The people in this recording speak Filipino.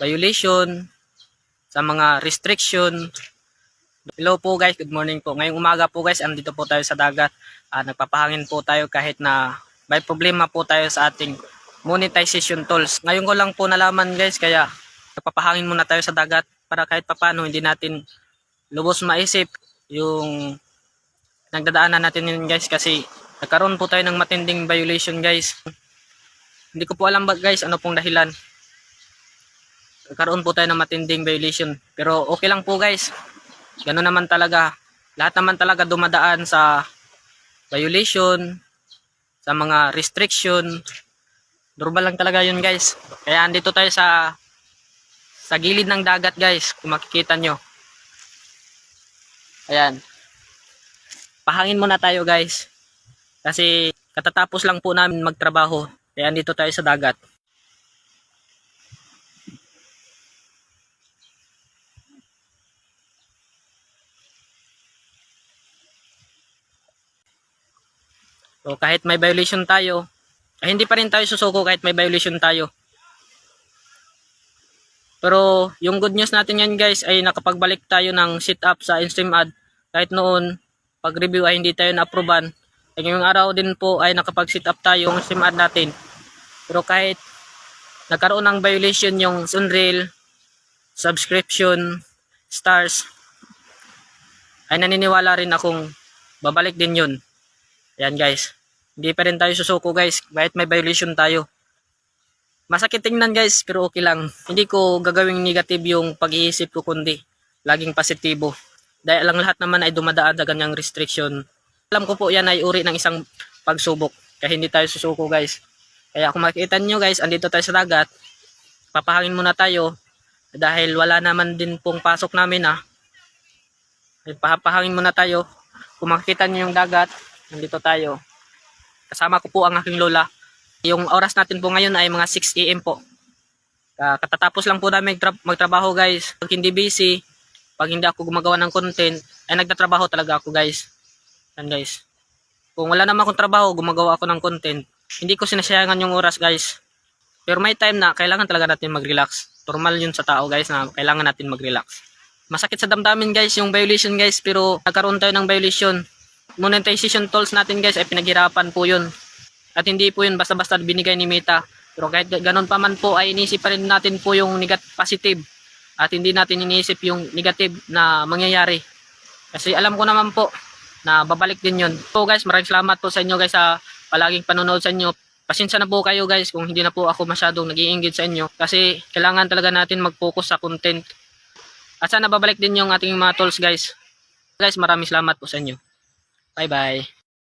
violation, sa mga restriction. Hello po guys, good morning po. Ngayong umaga po guys, andito po tayo sa dagat. Ah, nagpapahangin po tayo kahit na may problema po tayo sa ating monetization tools. Ngayon ko lang po nalaman guys, kaya nagpapahangin muna tayo sa dagat para kahit papano hindi natin lubos maisip yung nagdadaanan natin yun guys kasi nagkaroon po tayo ng matinding violation guys. Hindi ko po alam ba guys ano pong dahilan. Nagkaroon po tayo ng matinding violation. Pero okay lang po guys. Ganun naman talaga. Lahat naman talaga dumadaan sa violation, sa mga restriction. Normal lang talaga yun guys. Kaya andito tayo sa sa gilid ng dagat guys. Kung makikita nyo. Ayan. Pahangin muna tayo guys. Kasi katatapos lang po namin magtrabaho. Kaya andito tayo sa dagat. So kahit may violation tayo, ay hindi pa rin tayo susuko kahit may violation tayo. Pero yung good news natin yan guys ay nakapagbalik tayo ng sit up sa InStreamAd. Kahit noon, pag review ay hindi tayo na-approvean. Ay ngayong araw din po ay nakapag-sit up tayo yung SIM ad natin. Pero kahit nagkaroon ng violation yung Sunrail, subscription, stars, ay naniniwala rin akong babalik din yun. Ayan guys. Hindi pa rin tayo susuko guys. Kahit may violation tayo. Masakit tingnan guys pero okay lang. Hindi ko gagawing negative yung pag-iisip ko kundi laging positibo. Dahil lang lahat naman ay dumadaan sa ganyang restriction. Alam ko po yan ay uri ng isang pagsubok. Kaya hindi tayo susuko guys. Kaya kung makikita nyo guys, andito tayo sa dagat. Papahangin muna tayo. Dahil wala naman din pong pasok namin ah. Papahangin muna tayo. Kung makikita nyo yung dagat, nandito tayo. Kasama ko po ang aking lola. Yung oras natin po ngayon ay mga 6 a.m. po. Ah, Katatapos lang po namin magtra- magtrabaho guys. Pag hindi busy, pag hindi ako gumagawa ng content, ay nagtatrabaho talaga ako guys. Yan guys. Kung wala naman akong trabaho, gumagawa ako ng content. Hindi ko sinasayangan yung oras guys. Pero may time na kailangan talaga natin mag-relax. Normal yun sa tao guys na kailangan natin mag-relax. Masakit sa damdamin guys yung violation guys pero nagkaroon tayo ng violation. Monetization tools natin guys ay pinaghirapan po yun. At hindi po yun basta-basta binigay ni Meta. Pero kahit ganun pa man po ay inisip pa rin natin po yung negative positive. At hindi natin iniisip yung negative na mangyayari. Kasi alam ko naman po na babalik din yun. So guys, maraming salamat po sa inyo guys sa palaging panonood sa inyo. Pasensya na po kayo guys kung hindi na po ako masyadong nag sa inyo. Kasi kailangan talaga natin mag-focus sa content. At sana babalik din yung ating mga tools guys. Guys, maraming salamat po sa inyo. Bye bye.